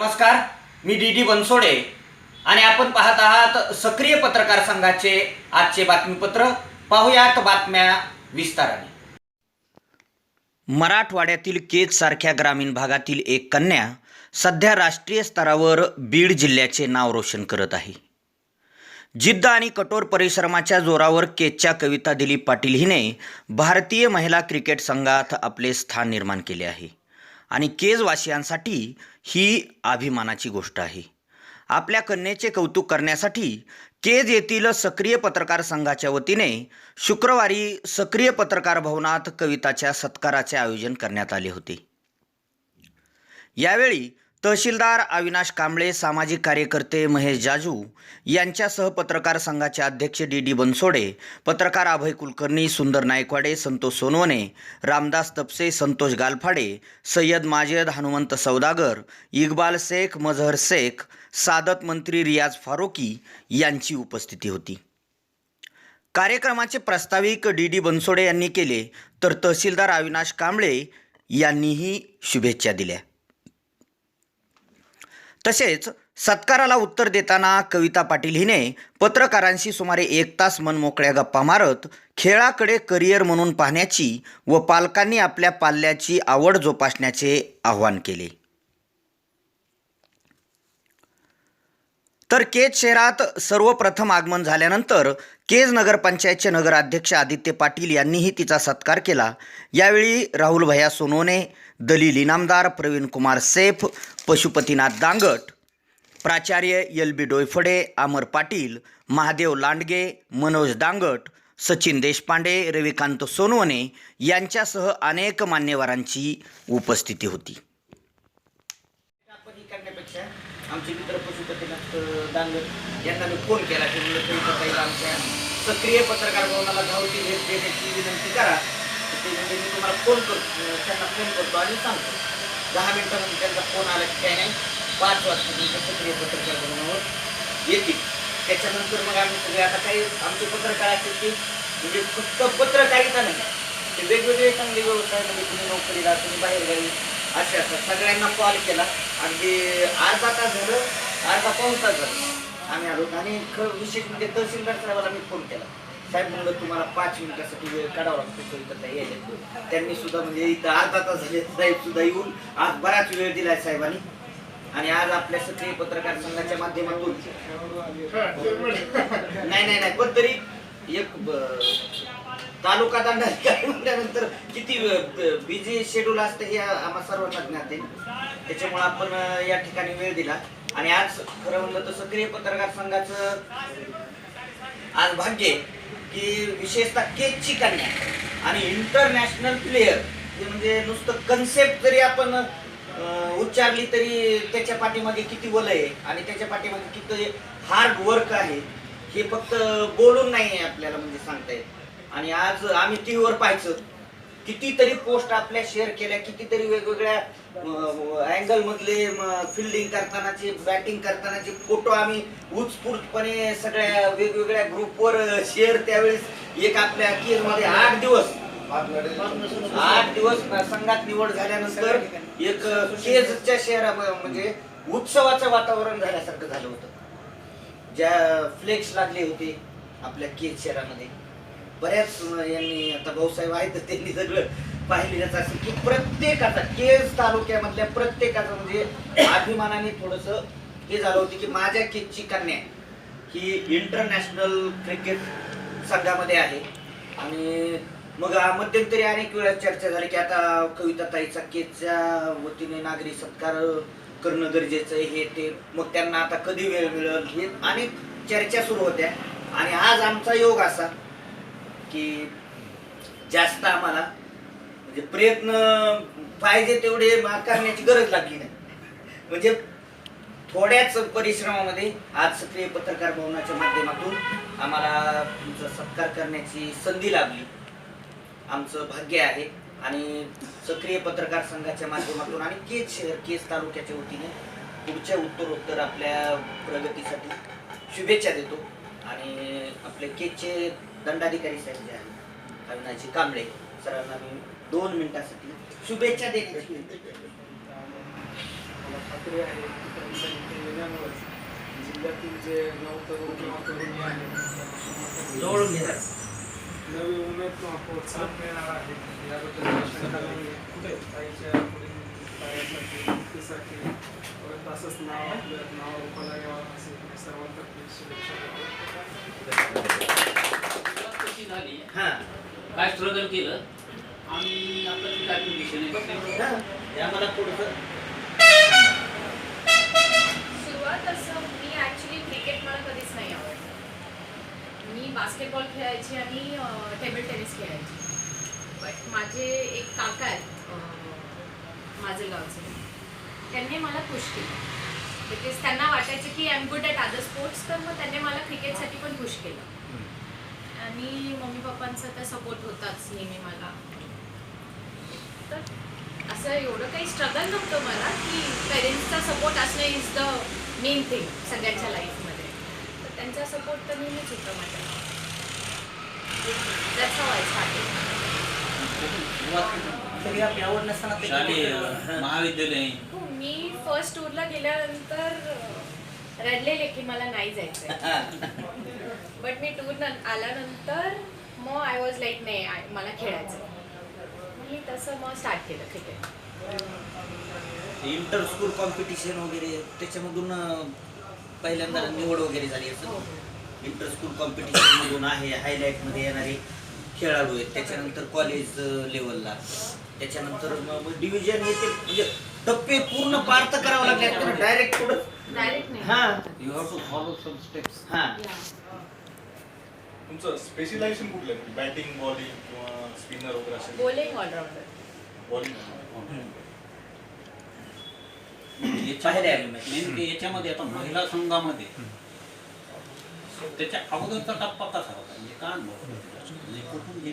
नमस्कार मी D D Bansode आणि आपण पाहत आहात सक्रिय पत्रकार संघाचे आजचे बातमीपत्र. पाहुयात बातम्या विस्ताराने. मराठवाड्यातील केज सारख्या ग्रामीण भागातील एक कन्या सध्या राष्ट्रीय स्तरावर बीड जिल्ह्याचे नाव रोशन करत आहे. जिद्द आणि कठोर परिश्रमाच्या जोरावर केजच्या कविता दिलीप पाटील हिने भारतीय महिला क्रिकेट संघात आपले स्थान निर्माण केले आहे. आणि केजवासियांसाठी ही अभिमानाची गोष्ट आहे. आपल्या कन्येचे कौतुक करण्यासाठी केज येथील सक्रिय पत्रकार संघाच्या वतीने शुक्रवारी सक्रिय पत्रकार भवनात कविताच्या सत्काराचे आयोजन करण्यात आले होते. यावेळी तहसीलदार अविनाश कांबळे सामाजिक कार्यकर्ते महेश जाजू यांच्यासह पत्रकार संघाचे अध्यक्ष डी डी बनसोडे पत्रकार अभय कुलकर्णी सुंदर नायकवाडे संतोष सोनवणे रामदास तपसे संतोष गालफाडे सय्यद माजेद हनुमंत सौदागर इक्बाल शेख मजहर शेख सादत मंत्री रियाज फारुकी यांची उपस्थिती होती. कार्यक्रमाचे प्रास्ताविक डी डी बनसोडे यांनी केले तर तहसीलदार अविनाश कांबळे यांनीही शुभेच्छा दिल्या. तसेच सत्काराला उत्तर देताना कविता पाटील हिने पत्रकारांशी सुमारे एक तास मनमोकळ्या गप्पा मारत खेळाकडे करिअर म्हणून पाहण्याची व पालकांनी आपल्या पाल्याची आवड जोपासण्याचे आवाहन केले. तर केज शहरात सर्वप्रथम आगमन झाल्यानंतर केज नगरपंचायतचे नगराध्यक्ष आदित्य पाटील यांनीही तिचा सत्कार केला. यावेळी राहुल भैया सोनोने दलील इनामदार प्रवीण कुमार सेफ पशुपतीनाथ दांगट प्राचार्य एल बी डोयफडे अमर पाटील महादेव लांडगे मनोज दांगट सचिन देशपांडे रविकांत सोनवणे यांच्यासह अनेक मान्यवरांची उपस्थिती होती. आमचे मित्र पशुपतीनाथ दांगट यांना मी फोन केला की म्हणलं तरी काही आमच्या सक्रिय पत्रकार भवनाला धावती भेट देण्याची विनंती करा. ते म्हणजे मी तुम्हाला फोन करतो त्यांना फोन करतो आणि सांगतो. दहा मिनटामध्ये त्यांचा फोन आला की काय नाही पाच वाजता तुमच्या सक्रिय पत्रकार भवनावर येतील. त्याच्यानंतर मग आम्ही सगळे आता काही आमचे पत्रकार असतील की म्हणजे फक्त पत्रकारिता नाही ते वेगवेगळे चांगले व्यवसायामध्ये म्हणजे तुम्ही नोकरीला तुम्ही बाहेर असे असतात सगळ्यांना कॉल केला. अगदी अर्धा तास झालं अर्धा पाऊन तास झालं. आम्ही आलो आणि विशेष म्हणजे तहसीलदार साहेबाला मी फोन केला. साहेब म्हणलं तुम्हाला पाच मिनिटासाठी वेळ काढावा लागतो कविता यायला त्यांनी सुद्धा म्हणजे इथं अर्धा तास झाले साहेब सुद्धा येऊन आज बराच वेळ दिलाय साहेबांनी. आणि आज आपल्या सक्रिय पत्रकार संघाच्या माध्यमातून. नाही नाही नाही पण तरी एक तालुका दंडाधिकारी म्हटल्यानंतर किती बिझी शेड्यूल असतं हे आम्हा सर्वांना ज्ञात आहे. त्याच्यामुळे आपण या ठिकाणी वेळ दिला. आणि आज खरं म्हणलं तर सक्रिय पत्रकार संघाचं आज भाग्य आहे की विशेषतः केकची कन्या आणि इंटरनॅशनल प्लेयर हे म्हणजे नुसतं कन्सेप्ट जरी आपण उच्चारली तरी त्याच्या पाठीमागे किती वलय आहे आणि त्याच्या पाठीमागे किती हार्ड वर्क आहे हे फक्त बोलून नाही आहे आपल्याला म्हणजे सांगता येत. आणि आज आम्ही टीव्हीवर पाहायचं. कितीतरी पोस्ट आपल्या शेअर केल्या कितीतरी वेगवेगळ्या अँगल मधले फिल्डिंग करतानाचे बॅटिंग करतानाचे फोटो आम्ही उत्स्फूर्तपणे सगळ्या वेगवेगळ्या ग्रुपवर शेअर त्यावेळेस एक आपल्या केजमध्ये आठ दिवस. आठ दिवस संघात निवड झाल्यानंतर एक केजच्या शहरा म्हणजे उत्सवाचं वातावरण झाल्यासारखं झालं होतं. ज्या फ्लेक्स लागले होते आपल्या केज शहरामध्ये. बऱ्याच यांनी आता भाऊसाहेब आहेत तर त्यांनी सगळं पाहिलेलंच असेल की प्रत्येकाचा केज तालुक्यामधल्या प्रत्येकाचं म्हणजे अभिमानाने थोडस हे झालं होतं की माझ्या केजची कन्या ही इंटरनॅशनल क्रिकेट संघामध्ये आहे. आणि मग मध्यंतरी अनेक वेळा चर्चा झाली की आता कविता ताईचा वतीने नागरी सत्कार करणं गरजेचं आहे हे ते. मग त्यांना आता कधी वेळ मिळेल हे अनेक चर्चा सुरू होत्या. आणि आज आमचा योग असा की जास्त आम्हाला म्हणजे प्रयत्न पाहिजे तेवढे करण्याची गरज लागली नाही. म्हणजे थोड्याच परिश्रमामध्ये आज सक्रिय पत्रकार भवनाच्या माध्यमातून आम्हाला तुमचा सत्कार करण्याची संधी लाभली आमचं भाग्य आहे आणि सक्रिय पत्रकार संघाच्या माध्यमातून आणि केज शहर केज तालुक्याच्या वतीने पुढच्या उत्तरोत्तर आपल्या प्रगतीसाठी शुभेच्छा देतो आणि आपले केजचे दंडाधिकारी साहेब जे आहेत अविनाशी कांबळे सरांना मी दोन मिनिटासाठी शुभेच्छा देण्याची विनंती करतो. मला खात्री आहे की त्यांच्या इथे येण्यामुळे जिल्ह्यातील जे नऊ तरुण किंवा तरुणी आहेत नवी उमेद किंवा प्रोत्साहन मिळणार आहे. याबद्दल शंका नाही कुठे? ताईच्या पुढील कार्यासाठी मुक्तीसाठी परत असंच नाव नाव रूपाला यावं असे सर्वांतर्फे शुभेच्छा देतो. सुरुवात कशी झाली हा. काय स्ट्रगल केलं? आणि आपलं ते काय पोझिशन आहे हा. हे आम्हाला थोडंसं. सुरुवात असं मी ॲक्च्युली क्रिकेट मला कधीच नाही आवडलं. मी बास्केटबॉल खेळायची आणि टेबल टेनिस खेळायची. बट माझे एक काका आहेत माझे गावचे. त्यांनी मला पुश केलं. बिकॉज त्यांना वाटायचं की I am good at other sports तर मग त्यांनी मला क्रिकेटसाठी पण पुश केलं. आणि मम्मी पप्पांचा तर सपोर्ट होताच नेहमी मला. तर असं एवढं काही स्ट्रगल नव्हतं मला की पेरेंट्सचा सपोर्ट असणं इज द मेन थिंग सगळ्यांच्या लाईफमध्ये तर त्यांचा सपोर्ट तर नेहमीच होतं माझ्या. हा. महाविद्यालय. हो मी फर्स्ट टूरला गेल्यानंतर रडलेले की मला नाही जायचं बट मी टूर आल्यानंतर मग आय वॉज लाईक नाही मला खेळायचं मी तसं मग स्टार्ट केलं क्रिकेट इंटर स्कूल कॉम्पिटिशन वगैरे त्याच्यामधून पहिल्यांदा निवड वगैरे झाली हो. असं इंटर स्कूल कॉम्पिटिशन मधून आहे हायलाईटमध्ये येणारे खेळाडू आहेत. त्याच्यानंतर कॉलेज लेवलला त्याच्यानंतर डिव्हिजन हे ते म्हणजे टप्पे पूर्ण पार तर करावं लागले. डायरेक्ट पुढं डायरेक्ट नाही. हा. You have to follow some steps हा. तुमचं स्पेशलायझेशन कुठलं आहे? बॅटिंग बॉलिंग किंवा स्पिनर वगैरे असेल. Bowling allrounder bowling match. नेमके याच्यामध्ये आता महिला संघामध्ये. त्याच्या अगोदरचा टप्पा कसा होता? म्हणजे अनुभव होता? म्हणजे कुठून हे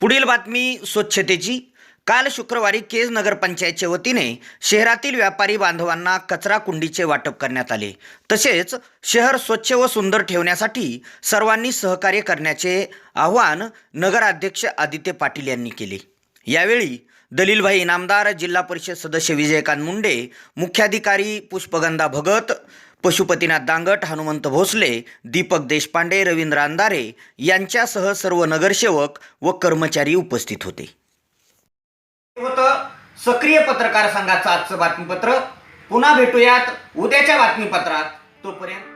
पुढील बातमी स्वच्छतेची. काल शुक्रवारी केज नगरपंचायतच्या वतीने शहरातील व्यापारी बांधवांना कचरा कुंडीचे वाटप करण्यात आले. तसेच शहर स्वच्छ व सुंदर ठेवण्यासाठी सर्वांनी सहकार्य करण्याचे आवाहन नगराध्यक्ष आदित्य पाटील यांनी केले. यावेळी दलीलभाई इनामदार जिल्हा परिषद सदस्य विजयकांत मुंडे मुख्याधिकारी पुष्पगंधा भगत पशुपतीनाथ दांगट हनुमंत भोसले दीपक देशपांडे रवींद्र अंधारे यांच्यासह सर्व नगरसेवक व कर्मचारी उपस्थित होते. होतं सक्रिय पत्रकार संघाचं आजचं बातमीपत्र. पुन्हा भेटूयात उद्याच्या बातमीपत्रात. तोपर्यंत